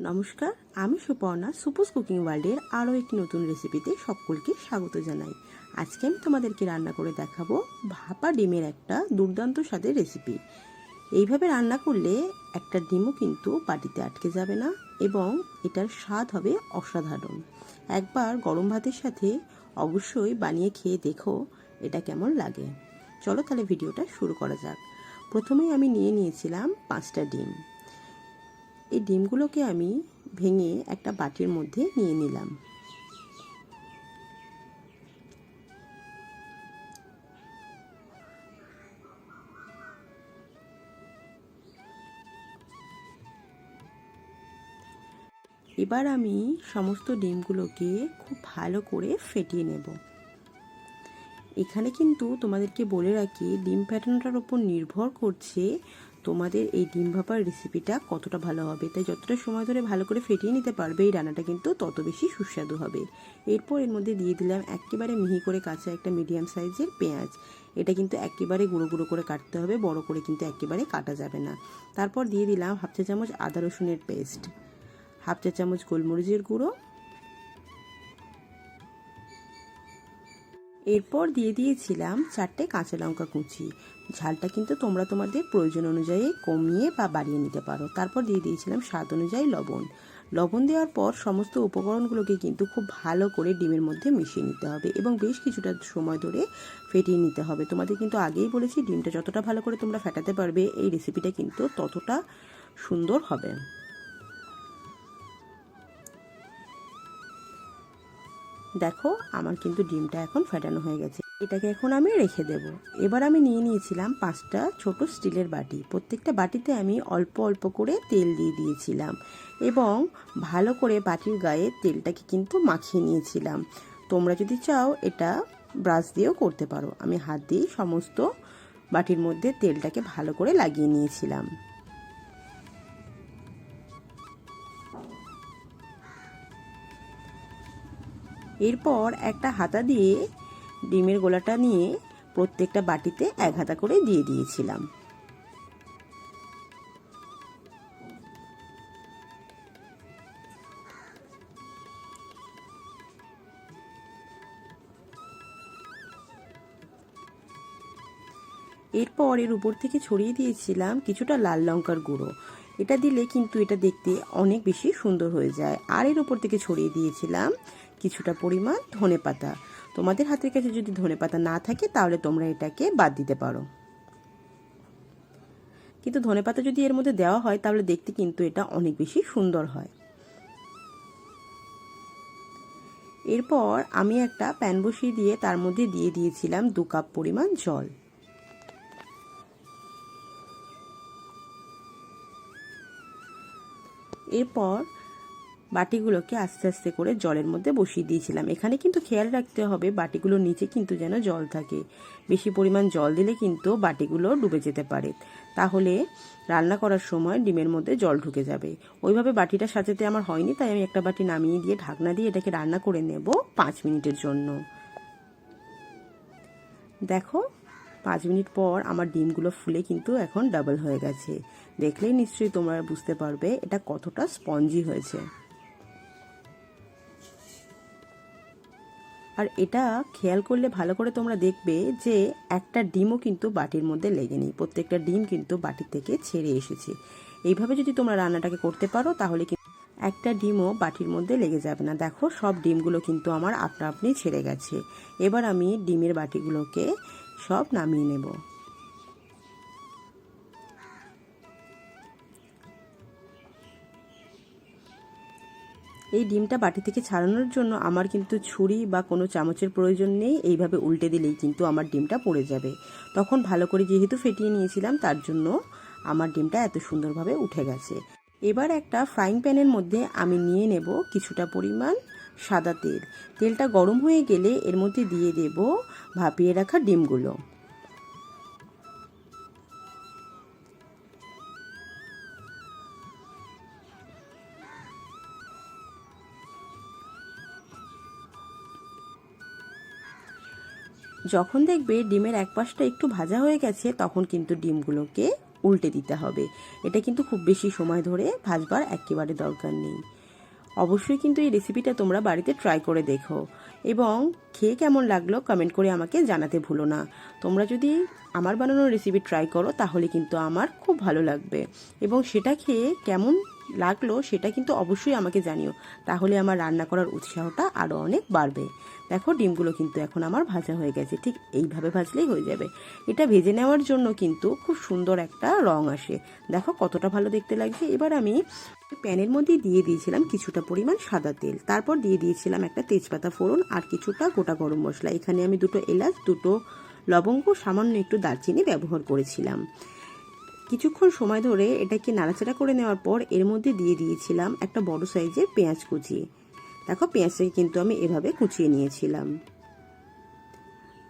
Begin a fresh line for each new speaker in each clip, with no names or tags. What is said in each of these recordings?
নমস্কার, আমি সুপর্ণা, সুপুস কুকিং ওয়ার্ল্ডের আরও একটি নতুন রেসিপিতে সকলকে স্বাগত জানাই। আজকে আমি তোমাদেরকে রান্না করে দেখাবো ভাপা ডিমের একটা দুর্দান্ত স্বাদের রেসিপি। এইভাবে রান্না করলে একটা ডিমও কিন্তু বাটিতে আটকে যাবে না এবং এটার স্বাদ হবে অসাধারণ। একবার গরম ভাতের সাথে অবশ্যই বানিয়ে খেয়ে দেখো এটা কেমন লাগে। চলো তাহলে ভিডিওটা শুরু করা যাক। প্রথমেই আমি নিয়ে নিয়েছিলাম পাঁচটা ডিম। এই ডিমগুলোকে আমি ভেঙে একটা বাটির মধ্যে নিয়ে নিলাম। এবার আমি সমস্ত ডিমগুলোকে খুব ভালো করে ফেটিয়ে নেব। এখানে কিন্তু তোমাদেরকে বলে রাখি, ডিম ফ্যাটানোটার উপর নির্ভর করছে তোমাদের এই ডিম ভাপার রেসিপিটা কতটা ভালো হবে? তাই যতটা সময় ধরে ভালো করে ফেটিয়ে নিতে পারবে, এই রান্নাটা কিন্তু তত বেশি সুস্বাদু হবে। এরপর এর মধ্যে দিয়ে দিলাম একেবারে মিহি করে কাঁচা একটা মিডিয়াম সাইজের পেঁয়াজ। এটা কিন্তু একেবারে গুঁড়ো গুঁড়ো করে কাটতে হবে, বড় করে কিন্তু একেবারে কাটা যাবে না। তারপর দিয়ে দিলাম হাফ চা চামচ আদা রসুনের পেস্ট হাফ চা চামচ গোলমরিচের গুঁড়ো এরপর দিয়ে দিয়েছিলাম চারটে কাঁচা লঙ্কা কুচি। ঝালটা কিন্তু তোমরা তোমাদের প্রয়োজন অনুযায়ী কমিয়ে বা বাড়িয়ে নিতে পারো। তারপর দিয়ে দিয়েছিলাম স্বাদ অনুযায়ী লবণ। লবণ দেওয়ার পর সমস্ত উপকরণগুলোকে কিন্তু খুব ভালো করে ডিমের মধ্যে মিশিয়ে নিতে হবে এবং বেশ কিছুটা সময় ধরে ফেটিয়ে নিতে হবে। তোমাদের কিন্তু আগেই বলেছি, ডিমটা যতটা ভালো করে তোমরা ফেটাতে পারবে, এই রেসিপিটা কিন্তু ততটা সুন্দর হবে। দেখো, আমার কিন্তু ডিমটা এখন ফেটানো হয়ে গেছে। এটাকে এখন আমি রেখে দেব। এবার আমি নিয়ে নিয়েছিলাম পাঁচটা ছোট স্টিলের বাটি। প্রত্যেকটা বাটিতে আমি অল্প অল্প করে তেল দিয়ে দিয়েছিলাম এবং ভালো করে বাটির গায়ে তেলটাকে কিন্তু মাখিয়ে নিয়েছিলাম। তোমরা যদি চাও, এটা ব্রাশ দিয়েও করতে পারো। আমি হাত দিয়েই সমস্ত বাটির মধ্যে তেলটাকে ভালো করে লাগিয়ে নিয়েছিলাম। এরপর একটা হাতা দিয়ে ডিমের গোলাটা নিয়ে প্রত্যেকটা বাটিতে এক হাতা করে দিয়ে দিয়েছিলাম। এরপর এর উপর থেকে ছড়িয়ে দিয়েছিলাম কিছুটা লাল লঙ্কার গুঁড়ো। এটা দিলে কিন্তু এটা দেখতে অনেক বেশি সুন্দর হয়ে যায়। আর এর উপর থেকে ছড়িয়ে দিয়েছিলাম কিছুটা পরিমাণ ধনে পাতা। তোমাদের হাতের কাছে যদি ধনে পাতা না থাকে, তাহলে তোমরা এটাকে বাদ দিতে পারো। কিন্তু ধনে পাতা যদি এর মধ্যে দেওয়া হয়, তাহলে দেখতে কিন্তু এটা অনেক বেশি সুন্দর হয়। এরপর আমি একটা প্যান বসিয়ে দিয়ে তার মধ্যে দিয়ে দিয়েছিলাম দু কাপ পরিমাণ জল। এরপর বাটিগুলোকে আস্তে আস্তে করে জলের মধ্যে বসিয়ে দিয়েছিলাম। এখানে কিন্তু খেয়াল রাখতে হবে বাটিগুলোর নিচে কিন্তু যেন জল থাকে। বেশি পরিমাণ জল দিলে কিন্তু বাটিগুলো ডুবে যেতে পারে। তাহলে রান্না করার সময় ডিমের মধ্যে জল ঢুকে যাবে। ওইভাবে বাটিটা সাজাতে আমার হয়নি, তাই আমি একটা বাটি নামিয়ে দিয়ে ঢাকনা দিয়ে এটাকে রান্না করে নেব পাঁচ মিনিটের জন্য। দেখো, পাঁচ মিনিট পর আমার ডিমগুলো ফুলে কিন্তু এখন ডাবল হয়ে গেছে। দেখলেই নিশ্চয়ই তোমরা বুঝতে পারবে এটা কতটা স্পঞ্জি হয়েছে। আর এটা খেয়াল করলে ভালো করে তোমরা দেখবে যে একটা ডিমও কিন্তু বাটির মধ্যে লেগে নেই। প্রত্যেকটা ডিম কিন্তু বাটির থেকে ছেড়ে এসেছে। এইভাবে যদি তোমরা রান্নাটাকে করতে পারো, তাহলে কিন্তু একটা ডিমও বাটির মধ্যে লেগে যাবে না। দেখো, সব ডিমগুলো কিন্তু আমার আপনা আপনি ছেড়ে গেছে। এবার আমি ডিমের বাটিগুলোকে সব নামিয়ে নেব। এই ডিমটা বাটি থেকে ছাড়ানোর জন্য আমার কিন্তু ছুরি বা কোনো চামচের প্রয়োজন নেই। এইভাবে উল্টে দিলেই কিন্তু আমার ডিমটা পড়ে যাবে। তখন ভালো করে যেহেতু ফেটিয়ে নিয়েছিলাম, তার জন্য আমার ডিমটা এত সুন্দরভাবে উঠে গেছে। এবার একটা ফ্রাইং প্যানের মধ্যে আমি নিয়ে নেব কিছুটা পরিমাণ সাদা তেল। তেলটা গরম হয়ে গেলে এর মধ্যে দিয়ে দেব ভাপিয়ে রাখা ডিমগুলো। যখন দেখবে ডিমের এক পাশটা একটু ভাজা হয়ে গেছে, তখন কিন্তু ডিমগুলোকে উল্টে দিতে হবে। এটা কিন্তু খুব বেশি সময় ধরে ভাজবার একেবারে দরকার নেই। অবশ্যই কিন্তু এই রেসিপিটা তোমরা বাড়িতে ট্রাই করে দেখো। এবং খেয়ে কেমন লাগল কমেন্ট করে আমাকে জানাতে ভুলো না। তোমরা যদি আমার বানানো রেসিপি ট্রাই করো, তাহলে কিন্তু আমার খুব ভালো লাগবে। এবং সেটা খেয়ে কেমন লাগল, সেটা কিন্তু অবশ্যই আমাকে জানিও। তাহলে আমার রান্না করার উৎসাহটা আরও অনেক বাড়বে। দেখো, ডিমগুলো কিন্তু এখন আমার ভাজা হয়ে গেছে। ঠিক এইভাবে ভাজলেই হয়ে যাবে। এটা ভেজে নেওয়ার জন্য কিন্তু খুব সুন্দর একটা রং আসে। দেখো, কতটা ভালো দেখতে লাগছে। এবার আমি প্যানের মধ্যে দিয়ে দিয়েছিলাম কিছুটা পরিমাণ সাদা তেল। তারপর দিয়ে দিয়েছিলাম একটা তেজপাতা ফোড়ন আর কিছুটা গোটা গরম মশলা। এখানে আমি দুটো এলাচ, দুটো লবঙ্গ, সামান্য একটু দারচিনি ব্যবহার করেছিলাম। কিছুক্ষণ সময় ধরে এটাকে নাড়াচাড়া করে নেওয়ার পর এর মধ্যে দিয়ে দিয়েছিলাম একটা বড় সাইজের পেঁয়াজ কুচি। দেখো পেঁয়াজটাকে কিন্তু আমি এভাবে কুচিয়ে নিয়েছিলাম।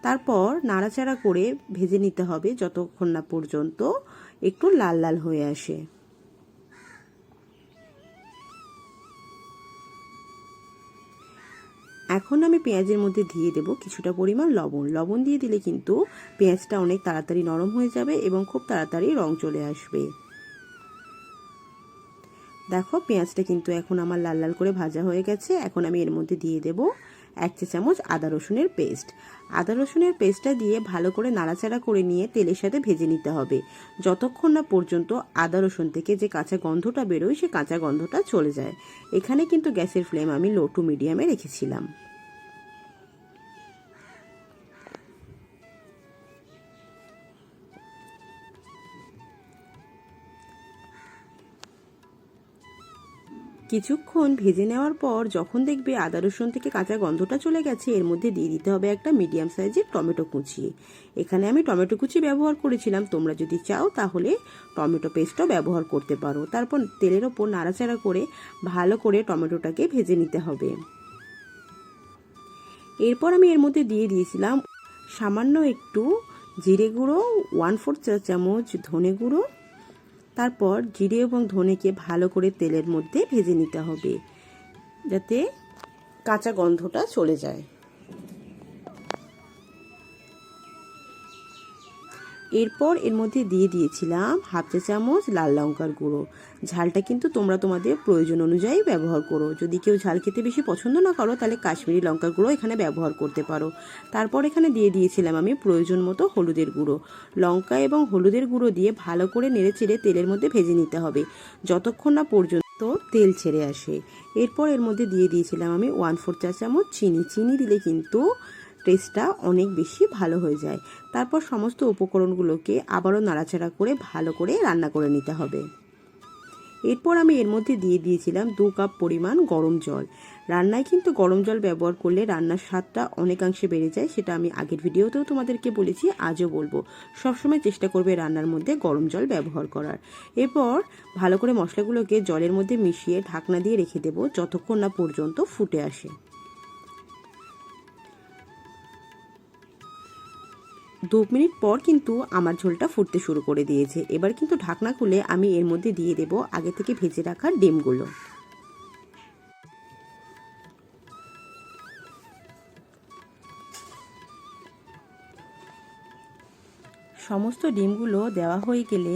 তারপর নাড়াচাড়া করে ভেজে নিতে হবে যতক্ষণ না পর্যন্ত একটু লাল লাল হয়ে আসে। এখন আমি পেঁয়াজের মধ্যে দিয়ে দেব কিছুটা পরিমাণ লবণ। লবণ দিয়ে দিলে কিন্তু পেঁয়াজটা অনেক তাড়াতাড়ি নরম হয়ে যাবে এবং খুব তাড়াতাড়ি রং চলে আসবে। দেখো, পেঁয়াজটা কিন্তু এখন আমার লাল লাল করে ভাজা হয়ে গেছে। এখন আমি এর মধ্যে দিয়ে দেব এক চা চামচ আদা রসুনের পেস্ট। আদা রসুনের পেস্টটা দিয়ে ভালো করে নাড়াচাড়া করে নিয়ে তেলের সাথে ভেজে নিতে হবে। যতক্ষণ না পর্যন্ত আদা রসুন থেকে যে কাঁচা গন্ধটা বেরোয়, সে কাঁচা গন্ধটা চলে যায়। এখানে কিন্তু গ্যাসের ফ্লেম আমি লো টু মিডিয়ামে রেখেছিলাম। কিছুক্ষণ ভেজে নেওয়ার পর যখন দেখবে আদা রসুন থেকে কাঁচা গন্ধটা চলে গেছে, এর মধ্যে দিয়ে দিতে হবে একটা মিডিয়াম সাইজের টমেটো কুচি। এখানে আমি টমেটো কুচি ব্যবহার করেছিলাম, তোমরা যদি চাও তাহলে টমেটো পেস্টও ব্যবহার করতে পারো। তারপর তেলের ওপর নাড়াচাড়া করে ভালো করে টমেটোটাকে ভেজে নিতে হবে। এরপর আমি এর মধ্যে দিয়ে দিয়েছিলাম সামান্য একটু জিরে গুঁড়ো, ওয়ান ফোর চা চামচ ধনে গুঁড়ো তারপর জিরে এবং ধনেকে ভালো করে তেলের মধ্যে ভেজে নিতে হবে, যাতে কাঁচা গন্ধটা চলে যায়। এরপর এর মধ্যে দিয়ে দিয়েছিলাম হাফ চা চামচ লাল লঙ্কার গুঁড়ো। ঝালটা কিন্তু তোমরা তোমাদের প্রয়োজন অনুযায়ী ব্যবহার করো। যদি কেউ ঝাল খেতে বেশি পছন্দ না করো, তাহলে কাশ্মীরি লঙ্কার গুঁড়ো এখানে ব্যবহার করতে পারো। তারপর এখানে দিয়ে দিয়েছিলাম আমি প্রয়োজন মতো হলুদের গুঁড়ো। লঙ্কা এবং হলুদের গুঁড়ো দিয়ে ভালো করে নেড়ে চেড়ে তেলের মধ্যে ভেজে নিতে হবে। যতক্ষণ না পর্যন্ত তো তেল ছেড়ে আসে। এরপর এর মধ্যে দিয়ে দিয়েছিলাম আমি ওয়ান ফোর চা চামচ চিনি। চিনি দিলে কিন্তু টেস্টটা অনেক বেশি ভালো হয়ে যায়। তারপর সমস্ত উপকরণগুলোকে আবারও নাড়াচাড়া করে ভালো করে রান্না করে নিতে হবে। এরপর আমি এর মধ্যে দিয়ে দিয়েছিলাম দু কাপ পরিমাণ গরম জল। রান্নায় কিন্তু গরম জল ব্যবহার করলে রান্নার স্বাদটা অনেকাংশে বেড়ে যায়, সেটা আমি আগের ভিডিওতেও তোমাদেরকে বলেছি, আজও বলব। সবসময় চেষ্টা করবে রান্নার মধ্যে গরম জল ব্যবহার করার। এরপর ভালো করে মশলাগুলোকে জলের মধ্যে মিশিয়ে ঢাকনা দিয়ে রেখে দেবো, যতক্ষণ না পর্যন্ত ফুটে আসে। দু মিনিট পর কিন্তু আমার ঝোলটা ফুটতে শুরু করে দিয়েছে। এবার কিন্তু ঢাকনা খুলে আমি এর মধ্যে দিয়ে দেব আগে থেকে ভেজে রাখা ডিমগুলো। সমস্ত ডিমগুলো দেওয়া হয়ে গেলে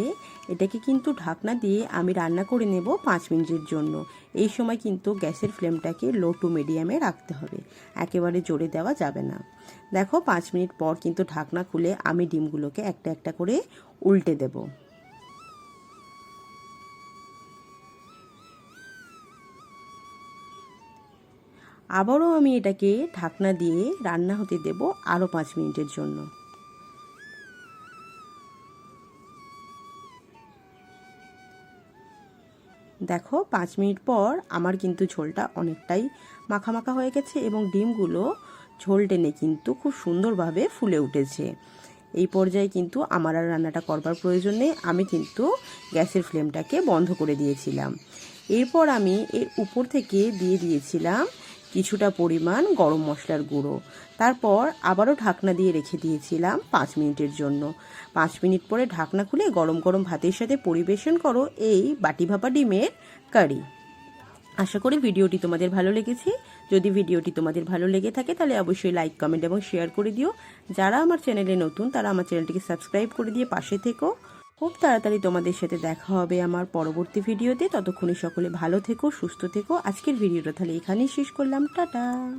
এটাকে কিন্তু ঢাকনা দিয়ে আমি রান্না করে নেব পাঁচ মিনিটের জন্য। এই সময় কিন্তু গ্যাসের ফ্লেমটাকে লো টু মিডিয়ামে রাখতে হবে। একেবারে জোরে দেওয়া যাবে না। দেখো, পাঁচ মিনিট পর কিন্তু ঢাকনা খুলে আমি ডিমগুলোকে একটা একটা করে উল্টে দেব। আবারও আমি এটাকে ঢাকনা দিয়ে রান্না হতে দেব আরও পাঁচ মিনিটের জন্য। দেখো, পাঁচ মিনিট পর আমার কিন্তু ঝোলটা অনেকটাই মাখা মাখা হয়ে গেছে এবং ডিমগুলো ঝোল টেনে কিন্তু খুব সুন্দরভাবে ফুলে উঠেছে। এই পর্যায়ে কিন্তু আমার আর রান্নাটা করবার প্রয়োজন নেই। আমি কিন্তু গ্যাসের ফ্লেমটাকে বন্ধ করে দিয়েছিলাম। এরপর আমি এর উপর থেকে দিয়ে দিয়েছিলাম কিছুটা পরিমাণ গরম মশলার গুঁড়ো। তারপর আবারও ঢাকনা দিয়ে রেখে দিয়েছিলাম পাঁচ মিনিটের জন্য। পাঁচ মিনিট পরে ঢাকনা খুলে গরম গরম ভাতের সাথে পরিবেশন করো এই বাটি ভাপা ডিমের কারি। আশা করি ভিডিওটি তোমাদের ভালো লেগেছে। যদি ভিডিওটি তোমাদের ভালো লেগে থাকে তাহলে অবশ্যই লাইক, কমেন্ট এবং শেয়ার করে দিও। যারা আমার চ্যানেলে নতুন তারা আমার চ্যানেলটিকে সাবস্ক্রাইব করে দিয়ে পাশে থেকো। খুব তাড়াতাড়ি তোমাদের সাথে দেখা হবে আমার পরবর্তী ভিডিওতে। ততক্ষণে সকলে ভালো থেকো, সুস্থ থেকো। আজকের ভিডিওটা তাহলে এখানেই শেষ করলাম। টাটা।